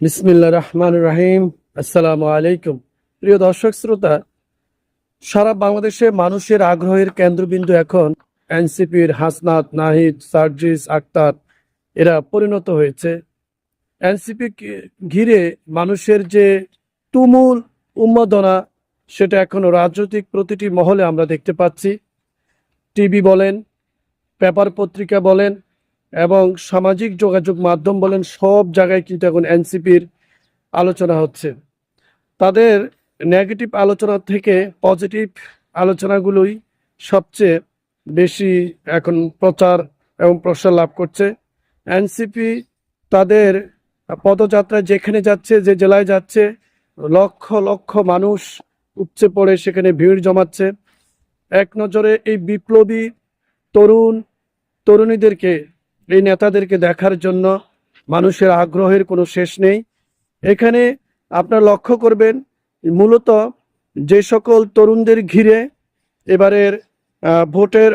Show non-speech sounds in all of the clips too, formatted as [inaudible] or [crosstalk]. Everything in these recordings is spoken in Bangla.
বিসমিল্লা রহমান রাহিম। আসসালামু আলাইকুম। প্রিয় দর্শক শ্রোতা, সারা বাংলাদেশে মানুষের আগ্রহের কেন্দ্রবিন্দু এখন এনসিপির হাসনাত, নাহিদ, সার্জিস, আক্তার, এরা পরিণত হয়েছে। এনসিপি ঘিরে মানুষের যে তুমুল উন্মাদনা, সেটা এখনও রাজনৈতিক প্রতিটি মহলে আমরা দেখতে পাচ্ছি। টিভি বলেন, পেপার পত্রিকা বলেন এবং সামাজিক যোগাযোগ মাধ্যম বলেন সব জায়গায় কিন্তু এখন এনসিপির আলোচনা হচ্ছে। তাদের নেগেটিভ আলোচনা থেকে পজিটিভ আলোচনাগুলোই সবচেয়ে বেশি এখন প্রচার এবং প্রসার লাভ করছে। এনসিপি তাদের পদযাত্রায় যেখানে যাচ্ছে, যে জেলায় যাচ্ছে, লক্ষ লক্ষ মানুষ উপচে পড়ে সেখানে ভিড় জমাচ্ছে। এক নজরে এই বিপ্লবী তরুণ, তরুণীদেরকে এই নেতাদেরকে দেখার জন্য মানুষের আগ্রহের কোনো শেষ নেই। এখানে আপনার লক্ষ্য করবেন, মূলত যে সকল তরুণদের ঘিরে এবারের ভোটের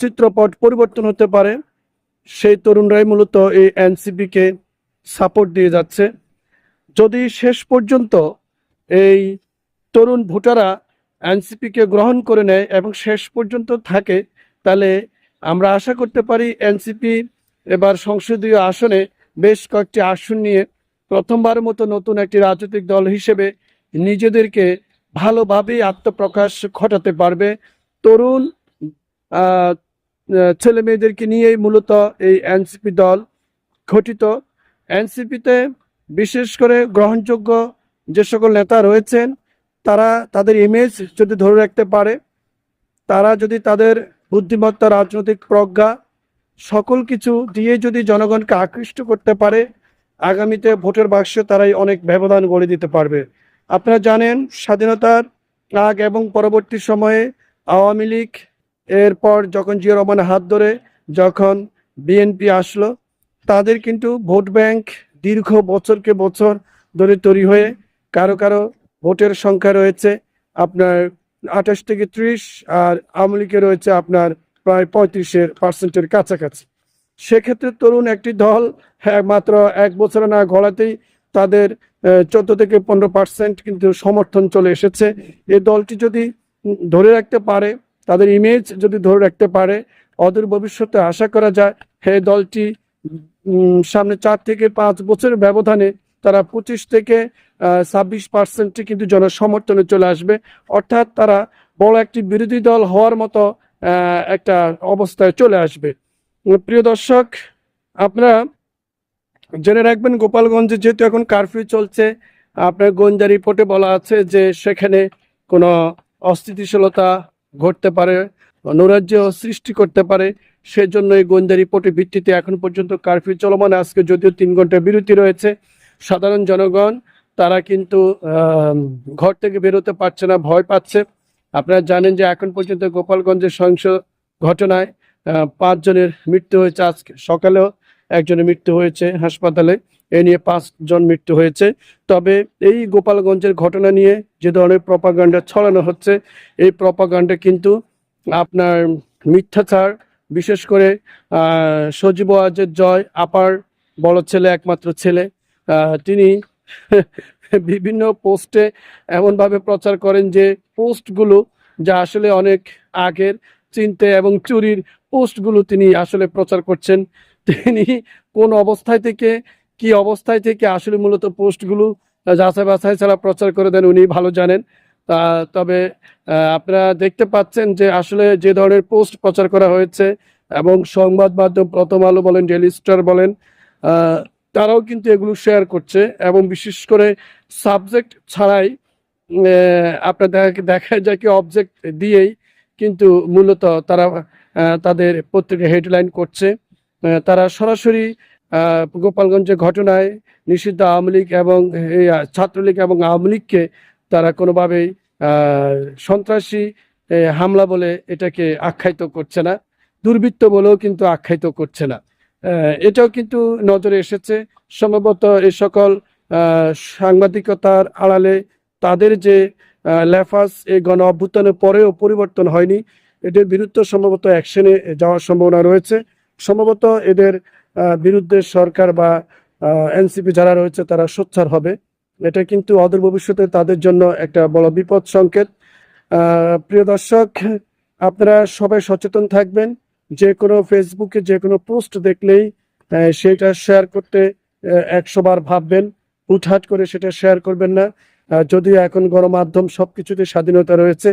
চিত্রপট পরিবর্তন হতে পারে, সেই তরুণরাই মূলত এই এনসিপিকে সাপোর্ট দিয়ে যাচ্ছে। যদি শেষ পর্যন্ত এই তরুণ ভোটাররা এনসিপিকে গ্রহণ করে নেয় এবং শেষ পর্যন্ত থাকে, তাহলে আমরা আশা করতে পারি এনসিপি এবার সংসদীয় আসনে বেশ কয়েকটি আসন নিয়ে প্রথমবারের মতো নতুন একটি রাজনৈতিক দল হিসেবে নিজেদেরকে ভালোভাবে আত্মপ্রকাশ ঘটাতে পারবে। তরুণ ছেলে মেয়েদেরকে নিয়েই মূলত এই এনসিপি দল গঠিত। এনসিপিতে বিশেষ করে গ্রহণযোগ্য যে সকল নেতা রয়েছেন, তারা তাদের ইমেজ যদি ধরে রাখতে পারে, তারা যদি তাদের বুদ্ধিমত্তা, রাজনৈতিক প্রজ্ঞা, সকল কিছু দিয়ে যদি জনগণকে আকৃষ্ট করতে পারে, আগামীতে ভোটের বাক্সে তারাই অনেক ব্যবধান গড়ে দিতে পারবে। আপনারা জানেন, স্বাধীনতার আগ এবং পরবর্তী সময়ে আওয়ামী লীগ, এরপর যখন জিয়া রহমান হাত ধরে যখন বিএনপি আসলো, তাদের কিন্তু ভোট ব্যাংক দীর্ঘ বছরকে বছর ধরে তৈরি হয়ে কারও কারও ভোটের সংখ্যা রয়েছে। আপনার আঠাশ থেকে ত্রিশ, আর আওয়ামী রয়েছে আপনার প্রায় পঁয়ত্রিশের পার্সেন্টের কাছাকাছি। সেক্ষেত্রে তরুণ একটি দল হ্যাঁ মাত্র এক বছর না গড়াতেই তাদের চোদ্দ থেকে পনেরো পার্সেন্ট কিন্তু সমর্থন চলে এসেছে। এ দলটি যদি ধরে রাখতে পারে, তাদের ইমেজ যদি ধরে রাখতে পারে, অদূর ভবিষ্যতে আশা করা যায় এই দলটি সামনে চার থেকে পাঁচ বছরের ব্যবধানে তারা পঁচিশ থেকে ছাব্বিশ পার্সেন্টে কিন্তু জনসমর্থনে চলে আসবে। অর্থাৎ তারা বড় একটি বিরোধী দল হওয়ার মতো একটা অবস্থায় চলে আসবে। প্রিয় দর্শক, আপনারা জেনে রাখবেন, গোপালগঞ্জে যেহেতু এখন কারফিউ চলছে, আপনার গোয়েন্দা রিপোর্টে বলা আছে যে সেখানে কোনো অস্থিতিশীলতা ঘটতে পারে, নৈরাজ্য সৃষ্টি করতে পারে। সেজন্য এই গোয়েন্দা রিপোর্টের ভিত্তিতে এখন পর্যন্ত কারফিউ চলমান। আজকে যদিও তিন ঘণ্টা বিরতি রয়েছে সাধারণ জনগণ, তারা কিন্তু ঘর থেকে বেরোতে পারছে না, ভয় পাচ্ছে। আপনারা জানেন যে এখন পর্যন্ত গোপালগঞ্জের সহিংস ঘটনায় পাঁচজনের মৃত্যু হয়েছে। আজকে সকালেও একজনের মৃত্যু হয়েছে হাসপাতালে। এ নিয়ে পাঁচজন মৃত্যু হয়েছে। তবে এই গোপালগঞ্জের ঘটনা নিয়ে যে ধরনের প্রপাগান্ডা ছড়ানো হচ্ছে, এই প্রপাগান্ডা কিন্তু আপনার মিথ্যাচার, বিশেষ করে সজীব ওয়াজের জয়, আপার বড় ছেলে, একমাত্র ছেলে তিনি [laughs] বিভিন্ন পোস্টে এমনভাবে প্রচার করেন যে পোস্টগুলো যা আসলে অনেক আগের চিনতে এবং চুরির পোস্টগুলো তিনি আসলে প্রচার করছেন। তিনি কোন অবস্থায় থেকে, কি অবস্থায় থেকে আসলে মূলত পোস্টগুলো যাচাই বাছাই ছাড়া প্রচার করে দেন উনি ভালো জানেন। তা, তবে আপনারা দেখতে পাচ্ছেন যে আসলে যে ধরনের পোস্ট প্রচার করা হয়েছে এবং সংবাদ মাধ্যম প্রথম আলো বলেন ডেলি স্টার বলেন তারাও কিন্তু এগুলো শেয়ার করছে এবং বিশেষ করে সাবজেক্ট ছাড়াই আপনার দেখা দেখা যায় কি অবজেক্ট দিয়েই কিন্তু মূলত তারা তাদের পত্রিকা হেডলাইন করছে। তারা সরাসরি গোপালগঞ্জের ঘটনায় নিষিদ্ধ আওয়ামী লীগ এবং ছাত্রলীগ এবং আওয়ামী লীগকে তারা কোনোভাবেই সন্ত্রাসী হামলা বলে এটাকে আখ্যায়িত করছে না। দুর্বৃত্ত বলেও কিন্তু আখ্যায়িত করছে না। এটাও কিন্তু নজরে এসেছে। সম্ভবত এই সকল সাংবাদিকতার আড়ালে তাদের যে লেফাস, এই গণ অভ্যুত্থানের পরেও পরিবর্তন হয়নি, এদের বিরুদ্ধে সম্ভবত অ্যাকশনে যাওয়ার সম্ভাবনা রয়েছে। সম্ভবত এদের বিরুদ্ধে সরকার বা এনসিপি যারা রয়েছে তারা সোচ্চার হবে। এটা কিন্তু অদূর ভবিষ্যতে তাদের জন্য একটা বড় বিপদ সংকেত। প্রিয় দর্শক, আপনারা সবাই সচেতন থাকবেন। যে কোনো ফেসবুকে যে কোনো পোস্ট দেখলেই সেটা শেয়ার করতে একশো বার ভাববেন। হুটহাট করে সেটা শেয়ার করবেন না। যদিও এখন গণমাধ্যম সবকিছুতে স্বাধীনতা রয়েছে,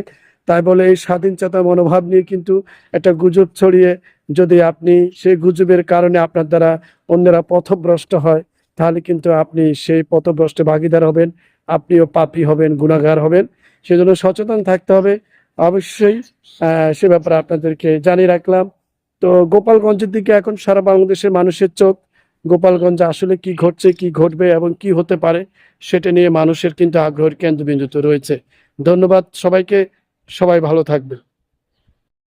তাই বলে এই স্বাধীনচেতা মনোভাব নিয়ে কিন্তু একটা গুজব ছড়িয়ে যদি আপনি সেই গুজবের কারণে আপনার দ্বারা অন্যরা পথভ্রষ্ট হয়, তাহলে কিন্তু আপনি সেই পথভ্রষ্টে ভাগিদার হবেন, আপনিও পাপি হবেন, গুণাগার হবেন। সেজন্য সচেতন থাকতে হবে। অবশ্যই সে ব্যাপারে আপনাদেরকে জানিয়ে রাখলাম। তো গোপালগঞ্জের দিকে এখন সারা বাংলাদেশের মানুষের চোখ, গোপালগঞ্জে আসলে কি ঘটছে, কি ঘটবে এবং কি হতে পারে, সেটা নিয়ে মানুষের কিন্তু আগ্রহের কেন্দ্রবিন্দুতে রয়েছে। ধন্যবাদ সবাইকে, সবাই ভালো থাকবে